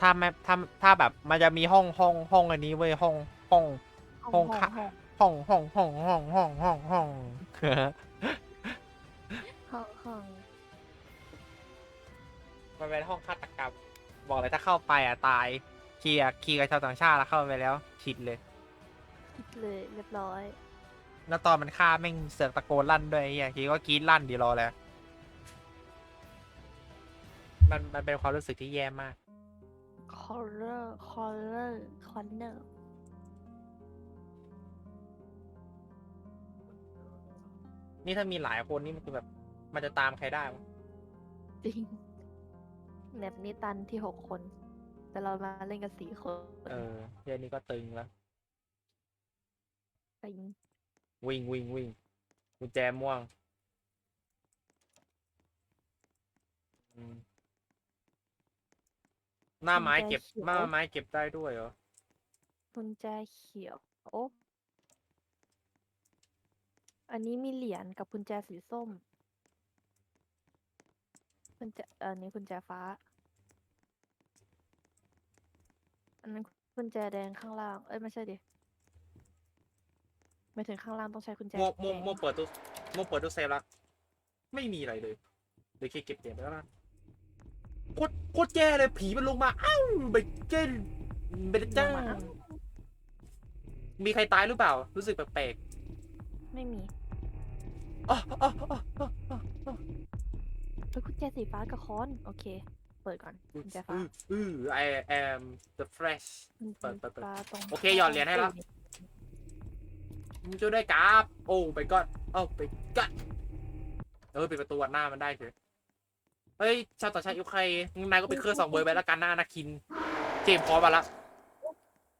ถ้าไม่ถ้าถ้าแบบมันจะมีห้องห้องห้องอันนี้เว้ยห้องห้องห้องค่ะห้องห้องห้องห้องห้องห้องห้องห้องห้องมันเป็นห้องฆาตกรรมบอกเลยถ้าเข้าไปอะตายเคลียร์เคลียร์กับชาวต่างชาติแล้วเข้าไปแล้วชิดเลยคิดเลยเรียบร้อย แล้วตอนมันฆ่าแม่งเสือกตะโกนลั่นด้วยไอ้เฮียคีก็กรีดลั่นดีรอแล้วมันมันเป็นความรู้สึกที่แย่มาก คอร์เรอร์คอร์เรอร์คอนเนอร์นี่ถ้ามีหลายคนนี่มันคือแบบ มันจะตามใครได้วะจริงแนบนี้ตันที่หกคน แต่เรามาเล่นกันสี่คนเออเฮียนี่ก็ตึงแล้วไปยิงวิ่งวิ่งวิ่งกุญแจม่วง อืม หน้าไม้เก็บหน้าไม้เก็บได้ด้วยเหรอกุญแจเขียวโอ้อันนี้มีเหรียญกับกุญแจสีส้มกุญแจอันนี้กุญแจฟ้า อันนั้นกุญแจแดงข้างล่าง เอ้ยไม่ใช่ดิไม่ถึงข้างล่างต้องใช้กุญแจโมโมแดงโมเปิดตู้โมเปิดตู้เซฟแล้วไม่มีอะไรเลยเดี๋ยวเคเก็บเหรียญไปแล้วนะ โคตรโคตรแย่เลยผีมันลงมา อ้าวเบเกนเบเจ้าลงมาอ้าวมีใครตายหรือเปล่า รู้สึกแปลกไม่มีๆอ๋ออ๋ออ๋ออ๋ออ๋อเฮ้ยกุญแจสีฟ้ากับค้อน โอเค เปิดก่อนกุญแจฟ้าอืออือ I am the fresh กุญแจเปิดเปิดเปิดฟ้าตรงโอเคหยอดเหรียญให้แล้ว มึงจะได้กราฟโอ้ไปก็โอ้ไปก็เออปิดประตูอัดหน้ามันได้เถอะ เฮ้ย ชาวต่างชาติยุใครนายก็เป็นเครื่องสองเบอร์ไปแล้วกันหน้านาคิน เจมส์พร้อมมาละ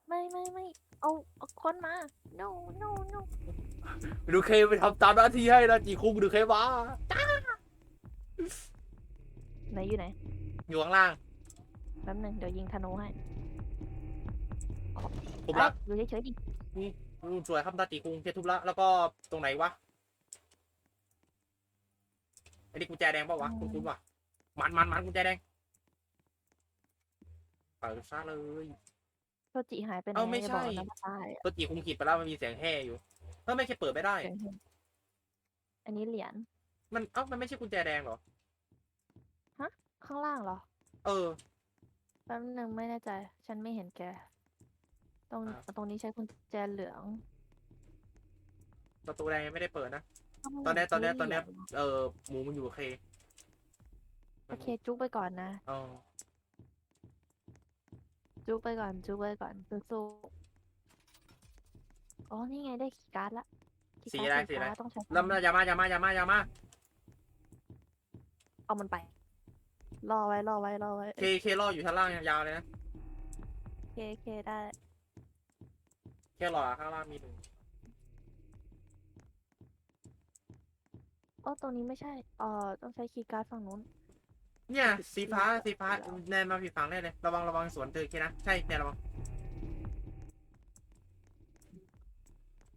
ไม่ไม่ไม่เอาเอาค้อนมา no no no ดูเคไปทำตามหน้าที่ให้นะจีคุงดูเคมาไหนอยู่ไหนอยู่ข้างล่าง แป๊บหนึงเดี๋ยวยิงธนูให้ทุบละเอ้ยอยู่เฉยๆดิอืมสวยครับตาจีคุงเจทุบละแล้วก็ตรงไหนวะไอ้นี่กุญแจแดงเปล่าวะ คุณคุณวะ มันมันมันกุญแจแดงเปิดซะเลยโทจิหายไปไหนเอ้าไม่อย่บอกใช่นะว่าตายอะตัวจีคุงขีดไปแล้วมันมีเสียงแห่อยู่เฮ้ยไม่แค่เปิดไม่ได้เสียงเห็นอันนี้เหรียญมันเอ้ามันไม่ใช่กุญแจแดงเหรอ ข้างล่างเหรอ เออ แป๊บหนึงไม่แน่ใจ ฉันไม่เห็นแก ตรงอ่า ตรงนี้ใช้กุญแจเหลืองประตูแดงยังไม่ได้เปิดนะเาตอนเนี้ยตอนเนี้ยไม่ตอนเนี้ยเหรีญเออหมูมันอยู่กับเค โอเคจุกไปก่อนนะอ๋อจุกไปก่อน จุกไปก่อนสู้ๆอ๋อ นี่ไงได้คีย์การ์ดละคีย์สีการ์อะไรดสีอะไร ฟ้าต้องใช้แล้วมันอย่ามาอย่ามาอย่ามาอย่ามาเอามันไป รอไว้ รอไว้ รอไว้ เคเครออยู่ชั้นล่างยาวๆเลยนะโอเคโอเคได้แค่รอข้างล่างมีหนึ่งโอ้ตรงนี้ไม่ใช่เอ่อต้องใช้คีย์การ์ดฝั่งนู้น เนี่ยสีฟ้าสีฟ้าแนนมาผิดฝั่งแน่เลยระวังระวังสวนเจอเคนะใช่แนนระวัง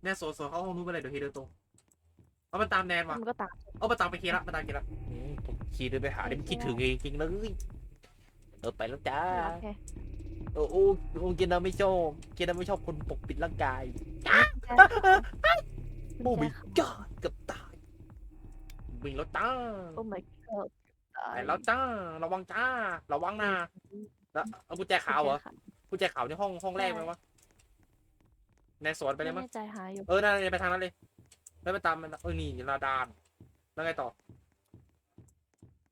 เนี่ยสวนสวนเข้าห้องนู้นไปเลยเดี๋ยวเคเดินตรงเอามันตามแนนว่ะมันก็ตามเอามาตามไปเคละมาตามเคละอืมผมขี่เดินไปหาเดี๋ยวมันคิดถึงจริงๆเลยเออไปแล้วจ้าโอเคโอ้โอ้โอ้กินเราไม่ชอบกินเราไม่ชอบคนปกปิดร่างกายโอ้กุญ my แจ god เกือบตายวิ่งแล้วจ้าโอ้ my god ไปแล้วจ้า ระวังจ้า ระวังนะแล้วเอากุญแจขาวเหรอกุญแจขาวในห้องห้องแรกไหมวะในสวนไปไม่เลยมั้งแน่ใจหาอยู่ เออนั่นเลยไปทางนั้นเลยแล้วไปตามมันเออนี่ลาดานแล้วไงต่อ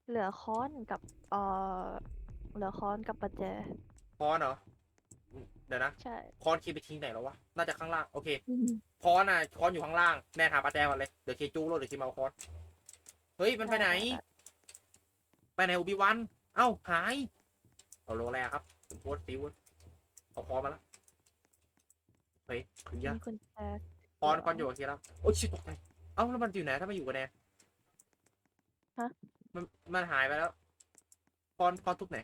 เหลือค้อนกับเอ่อเหลือค้อนกับประแจคอนเหรออืมเดี๋ยวนะใช่คอนคีย์ไปทิ้งไหนแล้ววะน่าจะข้างล่างโอเคคอนอะคอนอยู่ข้างล่างแน่หาปลาแจก่อนเลยเดี๋ยวเคจูโรดเดี๋ยวเคมาเอาคอนเฮ้ยมันไปไหน ไปไหนอุบิวัน เอ้า หาย เอาโลแรกครับผมโพสต์ซิวเอาคอนมาแล้วเฮ้ยคือมียะกุญแจคอนคอนอยู่กับเคแล้วโอ้ยชิบตกใจเอ้าแล้วมันอยู่ไหนถ้าไม่อยู่กับแนนฮะ มันมันหายไปแล้วคอนคอนทุกไหน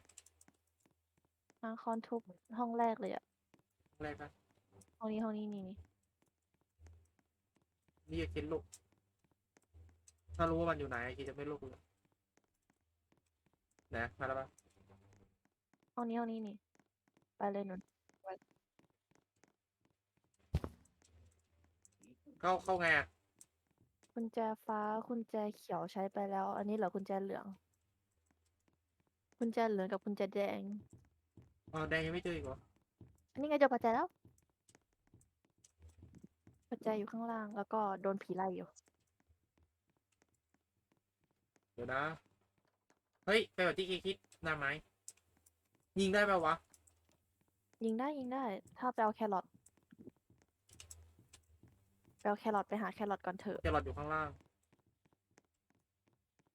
ทางค้อนทุบห้องแรกเลยอะแรกนะห้องนี้ห้องนี้นี่นี่นี่จะคิดลูกถ้ารู้ว่ามันอยู่ไหนคิดจะไม่ลูกเลย นะมาแล้วปะห้องนี้ห้องนี้นี่ ไปเลยหนุนเข้าเข้าไงอะกุญแจฟ้ากุญแจเขียวใช้ไปแล้ว อันนี้เหลือกุญแจเหลืองกุญแจเหลืองกับกุญแจแดง อ๋อแดงยังไม่เจออีกเหรออันนี้ไงเจอปัจจัยแล้วปัจจัยอยู่ข้างล่างแล้วก็โดนผีไล่อยู่ เดี๋ยวนะ เฮ้ยไปแบบที่เคคิดหน้าไม้ยิงได้ป่าวะ ยิงได้ยิงได้ ถ้าไปเอาแครอทไปเอาแครอทไปหาแครอทก่อนเถอะเจรอดอยู่ข้างล่าง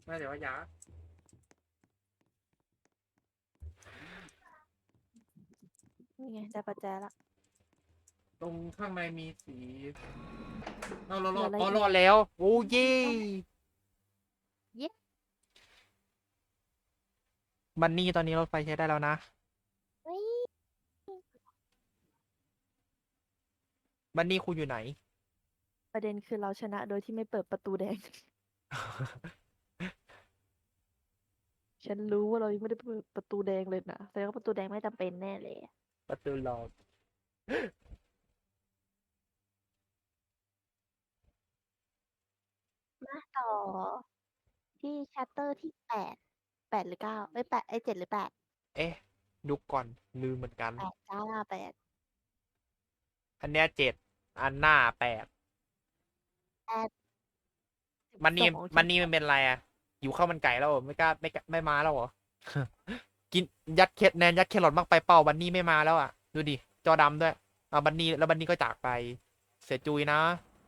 น่าจะว่ายานี่ไงได้ปัจจัยละ ตรงข้างในมีสีเอาเรารอดเหลืออะไรอ๋ออีกรอดแล้ว โอ้เย่ เย้ บันนี่ตอนนี้รถไฟใช้ได้แล้วนะ เฮ้ยบันนี่คุณอยู่ไหน ประเด็นคือเราชนะโดยที่ไม่เปิดประตูแดง ฉันรู้ว่าเรายังไม่ได้เปิดประตูแดงเลยนะแสดงว่าประตูแดงไม่จำเป็นแน่เลยประตูหลอกมาต่อที่แชปเตอร์ที่แปด แปดหรือเก้าเอ้ยแปดไอ้ยเจ็ดหรือแปดเอ๊ะดูก่อนลืมเหมือนกัน แปดจ้าแปดอันเนี้ยเจ็ดอันหน้าแปดมันนี่สิบสองมันนี่มันเป็นอะไรอะอยู่ข้าวมันไก่แล้วเหรอไม่กล้าไม่กล้าไม่มาแล้วเหรอ กินยัดเคสแนนยัดเครอทมากไปเป้าบันนี่ไม่มาแล้วอะ ดูดิจอดำด้วยเอาบันนี่แล้วบันนี่ก็จากไป เสียจุยนะ